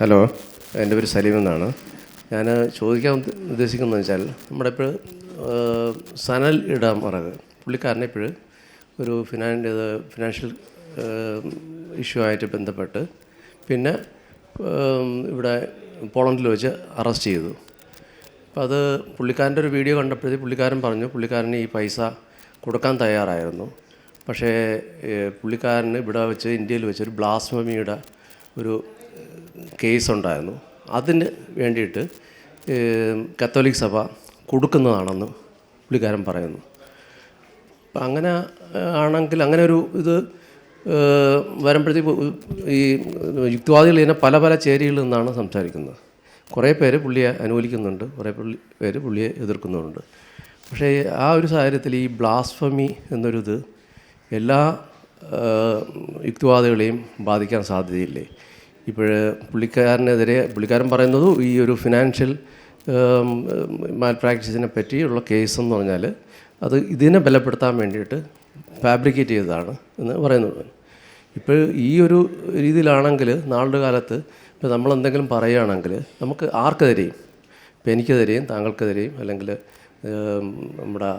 Hello എന്റെ പേര് സലീം എന്നാണ്. ഞാൻ ചോദിക്കാൻ ഉദ്ദേശിക്കുന്നത് വെച്ചാൽ നമ്മുടെ ഇപ്പോൾ സനൽ ഇടാൻ പറയുന്നത് പുള്ളിക്കാരനെ ഇപ്പോൾ ഒരു ഫിനാൻ ഫിനാൻഷ്യൽ ഇഷ്യൂ ആയിട്ട് ബന്ധപ്പെട്ട് പിന്നെ ഇവിടെ പോളണ്ടിൽ വെച്ച് അറസ്റ്റ് ചെയ്തു. അപ്പോൾ അത് പുള്ളിക്കാരന്റെ ഒരു വീഡിയോ കണ്ടപ്പോഴത്തേക്ക് പുള്ളിക്കാരൻ പറഞ്ഞു പുള്ളിക്കാരന് ഈ പൈസ കൊടുക്കാൻ തയ്യാറായിരുന്നു. പക്ഷേ പുള്ളിക്കാരന് ഇവിടെ വെച്ച് ഇന്ത്യയിൽ വെച്ച് ഒരു ബ്ലാസ്മമിയുടെ ഒരു കേസ് ഉണ്ടായിരുന്നു അതിന് വേണ്ടിയിട്ട് കത്തോലിക് സഭ കൊടുക്കുന്നതാണെന്ന് പുള്ളിക്കാരൻ പറയുന്നു. അപ്പം അങ്ങനെ ആണെങ്കിൽ അങ്ങനെ ഒരു ഇത് വരുമ്പോഴത്തേക്ക് ഈ യുക്തിവാദികൾ ഇതിനെ പല പല ചേരികളിൽ നിന്നാണ് സംസാരിക്കുന്നത്. കുറേ പേര് പുള്ളിയെ അനുകൂലിക്കുന്നുണ്ട് കുറേ പുള്ളി പേര് പുള്ളിയെ എതിർക്കുന്നുണ്ട്. പക്ഷേ ആ ഒരു സാഹചര്യത്തിൽ ഈ ബ്ലാസ്ഫമി എന്നൊരിത് എല്ലാ യുക്തിവാദികളെയും ബാധിക്കാൻ സാധ്യതയില്ലേ? ഇപ്പോൾ പുള്ളിക്കാരനെതിരെ പുള്ളിക്കാരൻ പറയുന്നത് ഈ ഒരു ഫിനാൻഷ്യൽ മാൽ പ്രാക്ടീസിനെ പറ്റിയുള്ള കേസ് എന്ന് പറഞ്ഞാൽ അത് ഇതിനെ ബലപ്പെടുത്താൻ വേണ്ടിയിട്ട് ഫാബ്രിക്കേറ്റ് ചെയ്തതാണ് എന്ന് പറയുന്നത്. ഇപ്പോൾ ഈ ഒരു രീതിയിലാണെങ്കിൽ നാളുടെ കാലത്ത് ഇപ്പോൾ നമ്മളെന്തെങ്കിലും പറയുകയാണെങ്കിൽ നമുക്ക് ആർക്കെതിരെയും ഇപ്പോൾ എനിക്കെതിരെയും താങ്കൾക്കെതിരെയും അല്ലെങ്കിൽ നമ്മുടെ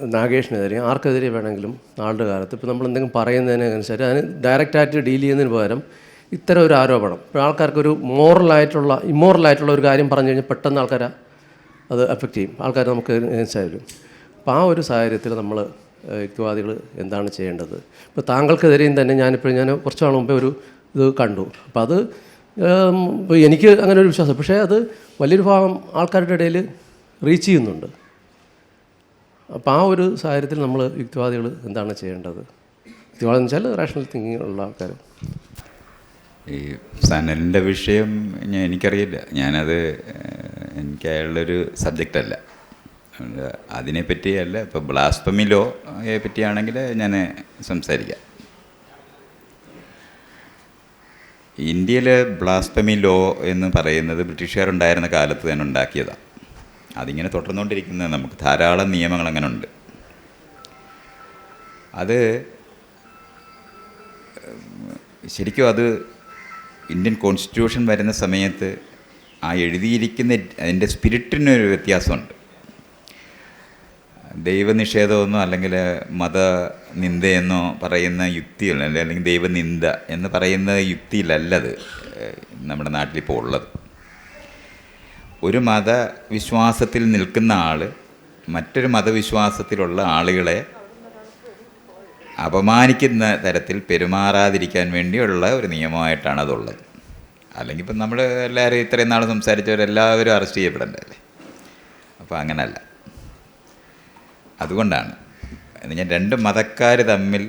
ഏം, നാഗേഷിനെതിരെയും ആർക്കെതിരെ വേണമെങ്കിലും നാളുടെ കാലത്ത്. ഇപ്പോൾ നമ്മൾ എന്തെങ്കിലും പറയുന്നതിനനുസരിച്ച് അതിന് ഡയറക്റ്റായിട്ട് ഡീൽ ചെയ്യുന്നതിന് പകരം ഇത്തരം ഒരു ആരോപണം. ഇപ്പോൾ ആൾക്കാർക്കൊരു മോറലായിട്ടുള്ള ഇമ്മോറലായിട്ടുള്ള ഒരു കാര്യം പറഞ്ഞു കഴിഞ്ഞാൽ പെട്ടെന്ന് ആൾക്കാരെ അത് എഫക്റ്റ് ചെയ്യും. ആൾക്കാർ നമുക്ക് മനസ്സിലായാലും അപ്പോൾ ആ ഒരു സാഹചര്യത്തിൽ നമ്മൾ യുക്തിവാദികൾ എന്താണ് ചെയ്യേണ്ടത്? ഇപ്പോൾ താങ്കൾക്കെതിരെയും തന്നെ ഞാനിപ്പോൾ ഞാൻ കുറച്ച് നാൾ മുമ്പേ ഒരു ഇത് കണ്ടു. അപ്പോൾ അത് എനിക്ക് അങ്ങനെ ഒരു വിശ്വാസം. പക്ഷേ അത് വലിയൊരു ഭാഗം ആൾക്കാരുടെ ഇടയിൽ റീച്ച് ചെയ്യുന്നുണ്ട്. അപ്പോൾ ആ ഒരു സാഹചര്യത്തിൽ നമ്മൾ യുക്തിവാദികൾ എന്താണ് ചെയ്യേണ്ടത്? യുക്തിവാദം എന്ന് വെച്ചാൽ റാഷണൽ തിങ്കിങ് ഉള്ള ആൾക്കാർ ഈ സനലിന്റെ വിഷയം ഞാൻ എനിക്കറിയില്ല. ഞാനത് എനിക്ക് അയാളുടെ സബ്ജക്റ്റ് അല്ല. അതിനെ അതിനെപ്പറ്റിയല്ല ഇപ്പോൾ പറ്റിയാണെങ്കിൽ ഞാൻ സംസാരിക്കാം. ഇന്ത്യയിൽ ബ്ലാസ്പമി ലോ എന്ന് പറയുന്നത് ബ്രിട്ടീഷുകാരുണ്ടായിരുന്ന കാലത്ത് തന്നെ ഉണ്ടാക്കിയതാണ് അതിങ്ങനെ തുടർന്നുകൊണ്ടിരിക്കുന്നത് നമുക്ക് ധാരാളം നിയമങ്ങൾ അങ്ങനെ ഉണ്ട് അത് ശരിക്കും അത് ഇന്ത്യൻ കോൺസ്റ്റിറ്റ്യൂഷൻ വരുന്ന സമയത്ത് ആ എഴുതിയിരിക്കുന്ന അതിന്റെ സ്പിരിറ്റിനൊരു വ്യത്യാസമുണ്ട്. ദൈവനിഷേധമെന്നോ അല്ലെങ്കിൽ മതനിന്ദയെന്നോ പറയുന്ന യുക്തിയല്ല അല്ലെങ്കിൽ ദൈവനിന്ദ എന്ന് പറയുന്ന യുക്തിയിലല്ലത് നമ്മുടെ നാട്ടിലിപ്പോൾ ഉള്ളത്. ഒരു മതവിശ്വാസത്തിൽ നിൽക്കുന്ന ആൾ മറ്റൊരു മതവിശ്വാസത്തിലുള്ള ആളുകളെ അപമാനിക്കുന്ന തരത്തിൽ പെരുമാറാതിരിക്കാൻ വേണ്ടിയുള്ള ഒരു നിയമമായിട്ടാണ് അതുള്ളത്. അല്ലെങ്കിൽ ഇപ്പം നമ്മൾ എല്ലാവരും ഇത്രയും നാൾ സംസാരിച്ചവരെല്ലാവരും അറസ്റ്റ് ചെയ്യപ്പെടണ്ടല്ലേ അപ്പോൾ അങ്ങനല്ല. അതുകൊണ്ടാണ്. ഞാൻ രണ്ട് മതക്കാർ തമ്മിൽ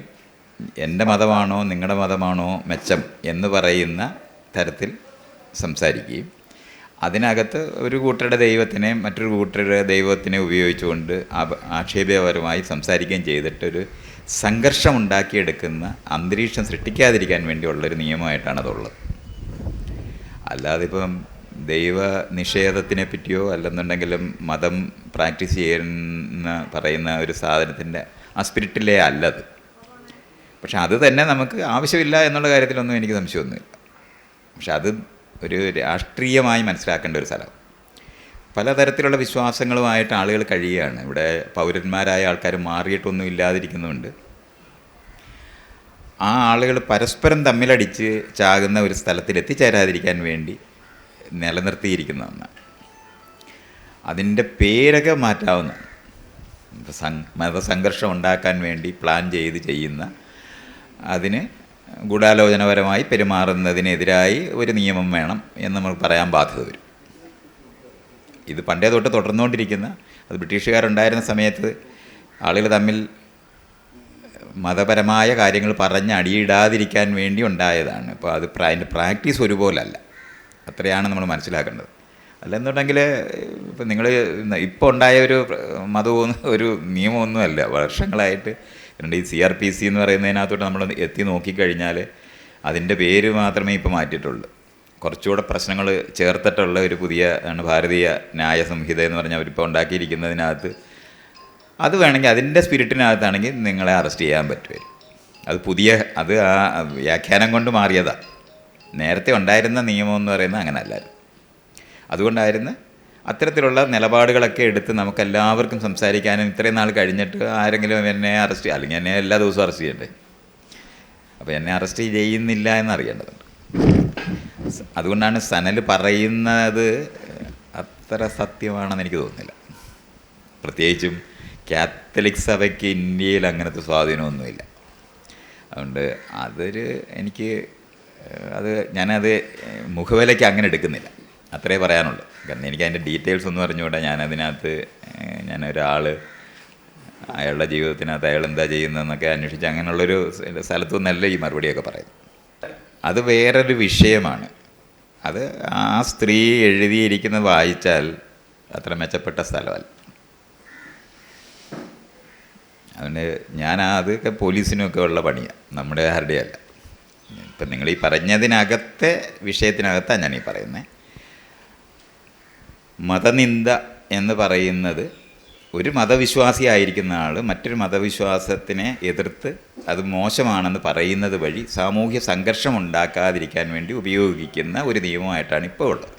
എന്റെ മതമാണോ നിങ്ങളുടെ മതമാണോ മെച്ചം എന്ന് പറയുന്ന തരത്തിൽ സംസാരിക്കുകയും അതിനകത്ത് ഒരു കൂട്ടരുടെ ദൈവത്തിനെ മറ്റൊരു കൂട്ടരുടെ ദൈവത്തിനെ ഉപയോഗിച്ചുകൊണ്ട് ആക്ഷേപപരമായി സംസാരിക്കുകയും ചെയ്തിട്ടൊരു സംഘർഷം ഉണ്ടാക്കിയെടുക്കുന്ന അന്തരീക്ഷം സൃഷ്ടിക്കാതിരിക്കാൻ വേണ്ടിയുള്ളൊരു നിയമമായിട്ടാണ് അതുള്ളത്. അല്ലാതെ ഇപ്പം ദൈവ നിഷേധത്തിനെ പറ്റിയോ അല്ലെന്നുണ്ടെങ്കിലും മതം പ്രാക്ടീസ് ചെയ്യുന്ന പറയുന്ന ഒരു സാധനത്തിന്റെ ആ സ്പിരിറ്റിലേ അല്ലത്. പക്ഷെ അത് തന്നെ നമുക്ക് ആവശ്യമില്ല എന്നുള്ള കാര്യത്തിലൊന്നും എനിക്ക് സംശയമൊന്നുമില്ല. പക്ഷെ അത് ഒരു രാഷ്ട്രീയമായി മനസ്സിലാക്കേണ്ട ഒരു സ്ഥലം. പലതരത്തിലുള്ള വിശ്വാസങ്ങളുമായിട്ട് ആളുകൾ കഴിയുകയാണ്. ഇവിടെ പൗരന്മാരായ ആൾക്കാർ മാറിയിട്ടൊന്നും ഇല്ലാതിരിക്കുന്നുണ്ട്. ആ ആളുകൾ പരസ്പരം തമ്മിലടിച്ച് ചാകുന്ന ഒരു സ്ഥലത്തിൽ എത്തിച്ചേരാതിരിക്കാൻ വേണ്ടി നിലനിർത്തിയിരിക്കുന്ന ഒന്നാണ് അതിന്റെ പേരൊക്കെ മാറ്റാവുന്ന മതസംഘർഷം ഉണ്ടാക്കാൻ വേണ്ടി പ്ലാൻ ചെയ്ത് ചെയ്യുന്ന അതിന് ഗൂഢാലോചനപരമായി പെരുമാറുന്നതിനെതിരായി ഒരു നിയമം വേണം എന്ന് നമുക്ക് പറയാൻ ബാധ്യത വരും. ഇത് പണ്ടേ തൊട്ട് തുടർന്നുകൊണ്ടിരിക്കുന്ന അത് ബ്രിട്ടീഷുകാരുണ്ടായിരുന്ന സമയത്ത് ആളുകൾ തമ്മിൽ മതപരമായ കാര്യങ്ങൾ പറഞ്ഞ് അടിയിടാതിരിക്കാൻ വേണ്ടി ഉണ്ടായതാണ്. അപ്പോൾ അത് അതിന്റെ പ്രാക്ടീസ് ഒരുപോലല്ല. അത്രയാണ് നമ്മൾ മനസ്സിലാക്കേണ്ടത്. അല്ലെന്നുണ്ടെങ്കിൽ ഇപ്പം നിങ്ങൾ ഇപ്പോൾ ഉണ്ടായ ഒരു മതവും ഒരു നിയമമൊന്നുമല്ല. വർഷങ്ങളായിട്ട് രണ്ട് ഈ സി ആർ പി സി എന്ന് പറയുന്നതിനകത്തോട്ട് നമ്മൾ എത്തി നോക്കിക്കഴിഞ്ഞാൽ അതിന്റെ പേര് മാത്രമേ ഇപ്പോൾ മാറ്റിയിട്ടുള്ളൂ. കുറച്ചുകൂടെ പ്രശ്നങ്ങൾ ചേർത്തിട്ടുള്ള ഒരു പുതിയ ആണ് ഭാരതീയ ന്യായ സംഹിത എന്ന് പറഞ്ഞാൽ അവരിപ്പോൾ ഉണ്ടാക്കിയിരിക്കുന്നതിനകത്ത്. അത് വേണമെങ്കിൽ അതിന്റെ സ്പിരിറ്റിനകത്താണെങ്കിൽ നിങ്ങളെ അറസ്റ്റ് ചെയ്യാൻ പറ്റുമായിരുന്നു അത് പുതിയ അത് ആ വ്യാഖ്യാനം കൊണ്ട് മാറിയതാണ് നേരത്തെ ഉണ്ടായിരുന്ന നിയമം എന്ന് പറയുന്നത് അങ്ങനെ അല്ലായിരുന്നു അതുകൊണ്ടായിരുന്നു അത്തരത്തിലുള്ള നിലപാടുകളൊക്കെ എടുത്ത് നമുക്ക് എല്ലാവർക്കും സംസാരിക്കാനും ഇത്രയും നാൾ കഴിഞ്ഞിട്ട് ആരെങ്കിലും എന്നെ അറസ്റ്റ് അല്ലെങ്കിൽ എന്നെ എല്ലാ ദിവസവും അറസ്റ്റ് ചെയ്യണ്ടേ? അപ്പോൾ എന്നെ അറസ്റ്റ് ചെയ്യുന്നില്ല എന്നറിയേണ്ടതുണ്ട്. അതുകൊണ്ടാണ് സനൽ പറയുന്നത് അത്ര സത്യമാണെന്ന് എനിക്ക് തോന്നുന്നില്ല. പ്രത്യേകിച്ചും കാത്തലിക് സഭയ്ക്ക് ഇന്ത്യയിൽ അങ്ങനത്തെ സ്വാധീനമൊന്നുമില്ല. അതുകൊണ്ട് അതൊരു എനിക്ക് അത് ഞാനത് മുഖവിലയ്ക്ക് അങ്ങനെ എടുക്കുന്നില്ല. അത്രേ പറയാനുള്ളൂ. കാരണം എനിക്ക് അതിന്റെ ഡീറ്റെയിൽസ് ഒന്നും അറിഞ്ഞുകൂടാ. ഞാനതിനകത്ത് ഞാൻ ഞാനൊരാൾ അയാളുടെ ജീവിതത്തിനകത്ത് അയാൾ എന്താ ചെയ്യുന്നതെന്നൊക്കെ അന്വേഷിച്ച് അങ്ങനെയുള്ളൊരു സ്ഥലത്ത് സ്ഥലത്തുനിന്നല്ല ഈ മറുപടിയൊക്കെ പറയും അത് വേറൊരു വിഷയമാണ്. അത് ആ സ്ത്രീ എഴുതിയിരിക്കുന്നത് വായിച്ചാൽ അത്ര മെച്ചപ്പെട്ട സ്ഥലമല്ല. അതുകൊണ്ട് ഞാൻ അതൊക്കെ പോലീസിനൊക്കെ ഉള്ള പണിയാണ് നമ്മുടെ ആരുടെയല്ല ഇപ്പം നിങ്ങൾ ഈ പറഞ്ഞതിനകത്തെ വിഷയത്തിനകത്താണ് ഞാൻ ഈ പറയുന്നത് മതനിന്ദ എന്ന് പറയുന്നത് ഒരു മതവിശ്വാസി ആയിരിക്കുന്ന ആൾ മറ്റൊരു മതവിശ്വാസത്തിനെ എതിർത്ത് അത് മോശമാണെന്ന് പറയുന്നത് വഴി സാമൂഹ്യ സംഘർഷം ഉണ്ടാക്കാതിരിക്കാൻ വേണ്ടി ഉപയോഗിക്കുന്ന ഒരു നിയമമായിട്ടാണ് ഇപ്പോൾ ഉള്ളത്.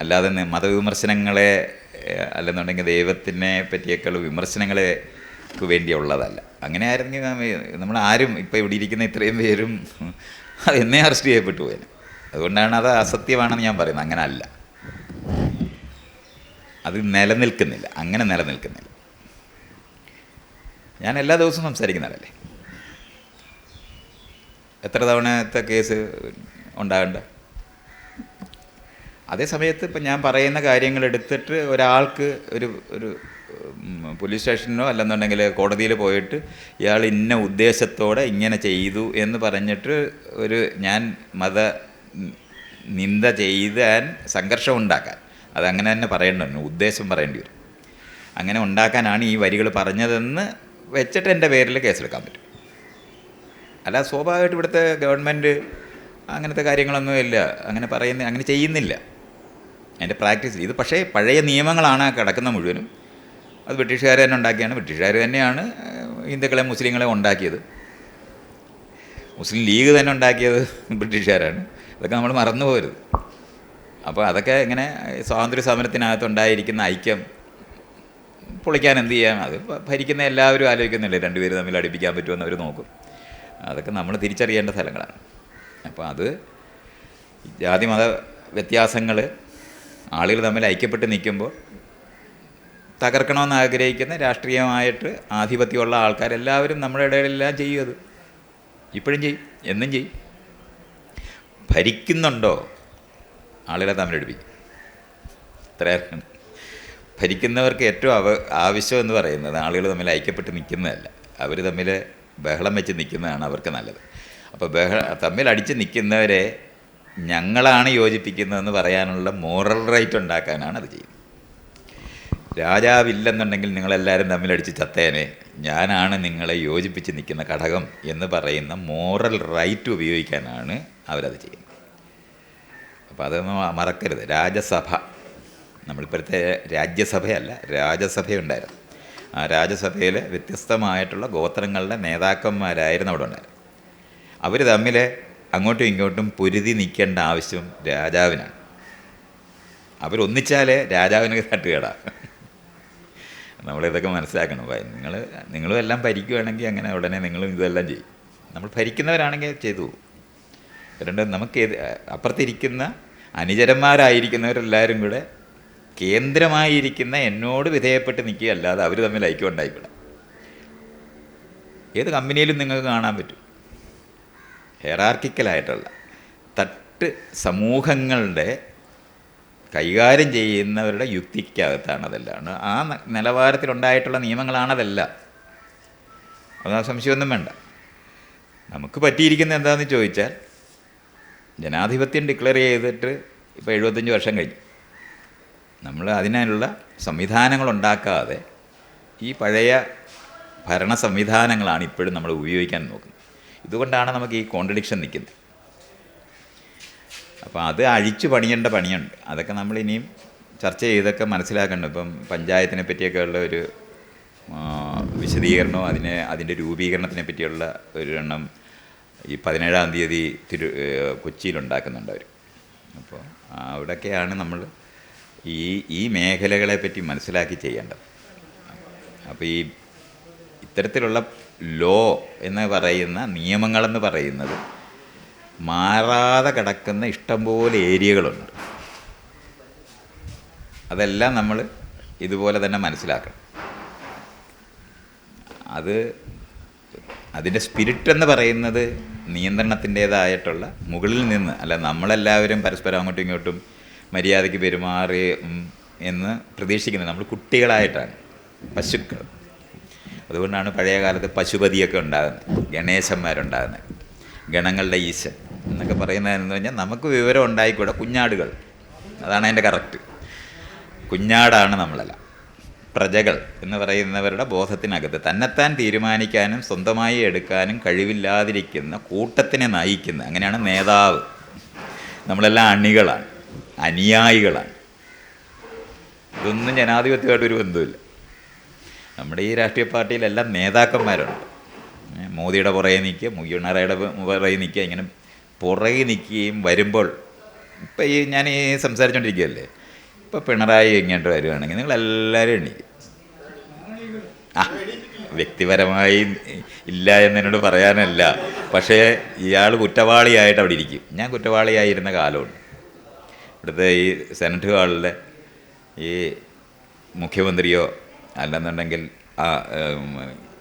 അല്ലാതെ മതവിമർശനങ്ങളെ അല്ലെന്നുണ്ടെങ്കിൽ ദൈവത്തിനെ പറ്റിയൊക്കെയുള്ള വിമർശനങ്ങൾക്ക് വേണ്ടിയുള്ളതല്ല അങ്ങനെ ആയിരുന്നെങ്കിൽ നമ്മൾ ആരും ഇപ്പോൾ ഇവിടെ ഇരിക്കുന്ന ഇത്രയും പേരും എന്നെ അറസ്റ്റ് ചെയ്യപ്പെട്ടു പോയത് അതുകൊണ്ടാണ് അത് അസത്യമാണെന്ന് ഞാൻ പറയുന്നത്. അങ്ങനെ അല്ല അത് നിലനിൽക്കുന്നില്ല. അങ്ങനെ നിലനിൽക്കുന്നില്ല. ഞാൻ എല്ലാ ദിവസവും സംസാരിക്കുന്ന സംസാരിക്കുന്നതല്ലേ? എത്ര തവണത്തെ കേസ് ഉണ്ടാകണ്ട? അതേ സമയത്ത് ഇപ്പം ഞാൻ പറയുന്ന കാര്യങ്ങൾ എടുത്തിട്ട് ഒരാൾക്ക് ഒരു ഒരു പോലീസ് സ്റ്റേഷനിലോ അല്ലെന്നുണ്ടെങ്കിൽ കോടതിയിൽ പോയിട്ട് ഇയാൾ ഇന്ന ഉദ്ദേശത്തോടെ ഇങ്ങനെ ചെയ്തു എന്ന് പറഞ്ഞിട്ട് ഒരു ഞാൻ മത നിന്ദ ചെയ്താൻ സംഘർഷം ഉണ്ടാക്കാൻ. അതങ്ങനെ തന്നെ പറയേണ്ടതുണ്ട് ഉദ്ദേശം പറയേണ്ടി വരും. അങ്ങനെ ഉണ്ടാക്കാനാണ് ഈ വരികൾ പറഞ്ഞതെന്ന് വെച്ചിട്ട് എന്റെ പേരിൽ കേസെടുക്കാൻ പറ്റും. അല്ല സ്വാഭാവികമായിട്ട് ഇവിടുത്തെ ഗവൺമെന്റ് അങ്ങനത്തെ കാര്യങ്ങളൊന്നും ഇല്ല. അങ്ങനെ പറയുന്ന അങ്ങനെ ചെയ്യുന്നില്ല. എന്റെ പ്രാക്ടീസ് ഇത് പക്ഷേ പഴയ നിയമങ്ങളാണ് കിടക്കുന്ന മുഴുവനും. അത് ബ്രിട്ടീഷുകാർ തന്നെ ഉണ്ടാക്കിയാണ്. ബ്രിട്ടീഷുകാർ തന്നെയാണ് ഹിന്ദുക്കളെ മുസ്ലിങ്ങളെ ഉണ്ടാക്കിയത്. മുസ്ലിം ലീഗ് തന്നെ ഉണ്ടാക്കിയത് ബ്രിട്ടീഷുകാരാണ്. അതൊക്കെ നമ്മൾ മറന്നു പോകരുത് അപ്പോൾ അതൊക്കെ ഇങ്ങനെ സ്വാതന്ത്ര്യ സമരത്തിനകത്തുണ്ടായിരിക്കുന്ന ഐക്യം പൊളിക്കാൻ എന്ത് ചെയ്യാം? അത് ഭരിക്കുന്ന എല്ലാവരും ആലോചിക്കുന്നില്ലേ? രണ്ടുപേരും തമ്മിൽ അടുപ്പിക്കാൻ പറ്റുമെന്ന് അവർ നോക്കും. അതൊക്കെ നമ്മൾ തിരിച്ചറിയേണ്ട സ്ഥലങ്ങളാണ്. അപ്പോൾ അത് ജാതി മത വ്യത്യാസങ്ങൾ ആളുകൾ തമ്മിൽ ഐക്യപ്പെട്ട് നിൽക്കുമ്പോൾ തകർക്കണമെന്ന് ആഗ്രഹിക്കുന്ന രാഷ്ട്രീയമായിട്ട് ആധിപത്യമുള്ള ആൾക്കാരെല്ലാവരും നമ്മുടെ ഇടയിലെല്ലാം ചെയ്യും അത്. ഇപ്പോഴും ചെയ്യും. എന്നും ചെയ്യും. ഭരിക്കുന്നുണ്ടോ? ആളുകളെ തമ്മിലടുപ്പിക്കും ഇത്രയാണ് ഭരിക്കുന്നവർക്ക് ഏറ്റവും അവ ആവശ്യം എന്ന് പറയുന്നത് ആളുകൾ തമ്മിൽ ഐക്യപ്പെട്ട് നിൽക്കുന്നതല്ല അവർ തമ്മിൽ ബഹളം വെച്ച് നിൽക്കുന്നതാണ് അവർക്ക് നല്ലത്. അപ്പോൾ ബഹ തമ്മിൽ അടിച്ച് നിൽക്കുന്നവരെ ഞങ്ങളാണ് യോജിപ്പിക്കുന്നതെന്ന് പറയാനുള്ള മോറൽ റൈറ്റ് ഉണ്ടാക്കാനാണ് അത് ചെയ്യുന്നത്. രാജാവില്ലെന്നുണ്ടെങ്കിൽ നിങ്ങളെല്ലാവരും തമ്മിലടിച്ച് ചത്തേനെ. ഞാനാണ് നിങ്ങളെ യോജിപ്പിച്ച് നിൽക്കുന്ന ഘടകം എന്ന് പറയുന്ന മോറൽ റൈറ്റ് ഉപയോഗിക്കാനാണ് അവരത് ചെയ്യുന്നത്. അപ്പോൾ അതൊന്നും മറക്കരുത്. രാജസഭ. നമ്മളിപ്പോഴത്തെ രാജ്യസഭയല്ല രാജസഭയുണ്ടായിരുന്നു. ആ രാജസഭയിൽ വ്യത്യസ്തമായിട്ടുള്ള ഗോത്രങ്ങളുടെ നേതാക്കന്മാരായിരുന്നു അവിടെ ഉണ്ടായിരുന്നത്. അവർ തമ്മിൽ അങ്ങോട്ടും ഇങ്ങോട്ടും പൊരുതി നിൽക്കേണ്ട ആവശ്യം രാജാവിനാണ്. അവരൊന്നിച്ചാലേ രാജാവിന് തട്ടുകേടാ. നമ്മളിതൊക്കെ മനസ്സിലാക്കണം. നിങ്ങൾ നിങ്ങളും എല്ലാം ഭരിക്കുകയാണെങ്കിൽ അങ്ങനെ ഉടനെ നിങ്ങളും ഇതെല്ലാം ചെയ്യും. നമ്മൾ ഭരിക്കുന്നവരാണെങ്കിൽ ചെയ്തു രണ്ട് നമുക്ക് അപ്പുറത്തിരിക്കുന്ന അനുചരന്മാരായിരിക്കുന്നവരെല്ലാവരും കൂടെ കേന്ദ്രമായിരിക്കുന്ന എന്നോട് വിധേയപ്പെട്ട് നിൽക്കുക അല്ലാതെ അവർ തമ്മിൽ ഐക്യം ഉണ്ടായിക്കൂടാ. ഏത് കമ്പനിയിലും നിങ്ങൾക്ക് കാണാൻ പറ്റും. ഹെറാർക്കിക്കലായിട്ടുള്ള തട്ട് സമൂഹങ്ങളുടെ കൈകാര്യം ചെയ്യുന്നവരുടെ യുക്തിക്കകത്താണ് അതെല്ലാം. ആ നിലവാരത്തിലുണ്ടായിട്ടുള്ള നിയമങ്ങളാണതെല്ലാം. അത് ആ സംശയമൊന്നും വേണ്ട. നമുക്ക് പറ്റിയിരിക്കുന്നത് എന്താണെന്ന് ചോദിച്ചാൽ ജനാധിപത്യം ഡിക്ലെയർ ചെയ്തിട്ട് ഇപ്പോൾ എഴുപത്തഞ്ച് വർഷം കഴിഞ്ഞു. നമ്മൾ അതിനുള്ള സംവിധാനങ്ങൾ ഉണ്ടാക്കാതെ ഈ പഴയ ഭരണ സംവിധാനങ്ങളാണ് ഇപ്പോഴും നമ്മൾ ഉപയോഗിക്കാൻ നോക്കുന്നത്. ഇതുകൊണ്ടാണ് നമുക്ക് ഈ കോൺട്രഡിക്ഷൻ നിൽക്കുന്നത്. അപ്പോൾ അത് അഴിച്ചു പണിയേണ്ട പണിയുണ്ട്. അതൊക്കെ നമ്മൾ ഇനിയും ചർച്ച ചെയ്തൊക്കെ മനസ്സിലാക്കേണ്ട. ഇപ്പം പഞ്ചായത്തിനെ പറ്റിയൊക്കെ ഉള്ള ഒരു വിശദീകരണവും അതിനെ അതിന്റെ രൂപീകരണത്തിനെ പറ്റിയുള്ള ഒരു എണ്ണം ഈ പതിനേഴാം തീയതി തിരു കൊച്ചിയിലുണ്ടാക്കുന്നുണ്ട് അവർ അപ്പോൾ അവിടെയൊക്കെയാണ് നമ്മൾ ഈ ഈ മേഖലകളെ പറ്റി മനസ്സിലാക്കി ചെയ്യേണ്ടത്. അപ്പോൾ ഈ ഇത്തരത്തിലുള്ള ലോ എന്ന് പറയുന്ന നിയമങ്ങളെന്ന് പറയുന്നത് മാറാതെ കിടക്കുന്ന ഇഷ്ടംപോലെ ഏരിയകളുണ്ട്. അതെല്ലാം നമ്മൾ ഇതുപോലെ തന്നെ മനസ്സിലാക്കണം. അത് അതിന്റെ സ്പിരിറ്റ് എന്ന് പറയുന്നത് നിയന്ത്രണത്തിന്റേതായിട്ടുള്ള മുകളിൽ നിന്ന് അല്ല നമ്മളെല്ലാവരും പരസ്പരം അങ്ങോട്ടും ഇങ്ങോട്ടും മര്യാദയ്ക്ക് പെരുമാറി എന്ന് പ്രതീക്ഷിക്കുന്നത് നമ്മൾ കുട്ടികളായിട്ടാണ് പശുക്കൾ. അതുകൊണ്ടാണ് പഴയ കാലത്ത് പശുപതിയൊക്കെ ഉണ്ടാകുന്നത് ഗണേശന്മാരുണ്ടാകുന്നത് ഗണങ്ങളുടെ ഈശൻ എന്നൊക്കെ പറയുന്നതെന്ന് പറഞ്ഞാൽ നമുക്ക് വിവരം ഉണ്ടായിക്കൂടെ കുഞ്ഞാടുകൾ. അതാണ് അതിന്റെ കറക്റ്റ്. കുഞ്ഞാടാണ് നമ്മളെല്ലാം. പ്രജകൾ എന്ന് പറയുന്നവരുടെ ബോധത്തിനകത്ത് തന്നെത്താൻ തീരുമാനിക്കാനും സ്വന്തമായി എടുക്കാനും കഴിവില്ലാതിരിക്കുന്ന കൂട്ടത്തിനെ നയിക്കുന്ന അങ്ങനെയാണ് നേതാവ്. നമ്മളെല്ലാം അണികളാണ് അനുയായികളാണ്. ഇതൊന്നും ജനാധിപത്യമായിട്ട് ഒരു ബന്ധമില്ല നമ്മുടെ ഈ രാഷ്ട്രീയ പാർട്ടിയിലെല്ലാം നേതാക്കന്മാരുണ്ട്. മോദിയുടെ പുറകെ നിൽക്കുക മുഖ്യണറയുടെ പുറകെ നിൽക്കുക ഇങ്ങനെ പുറകെ നിൽക്കുകയും വരുമ്പോൾ ഇപ്പം ഈ ഞാൻ ഈ സംസാരിച്ചുകൊണ്ടിരിക്കുകയല്ലേ ഇപ്പോൾ പിണറായി ഇങ്ങോട്ട് വരുവാണെങ്കിൽ നിങ്ങളെല്ലാവരും എണീക്കും. ആ വ്യക്തിപരമായി ഇല്ല എന്നോട് പറയാനല്ല. പക്ഷേ ഇയാൾ കുറ്റവാളിയായിട്ട് അവിടെ ഇരിക്കും. ഞാൻ കുറ്റവാളിയായിരുന്ന കാലമുണ്ട്. ഇവിടുത്തെ ഈ സെനറ്റ് ഹാളിലെ ഈ മുഖ്യമന്ത്രിയോ അല്ലെന്നുണ്ടെങ്കിൽ ആ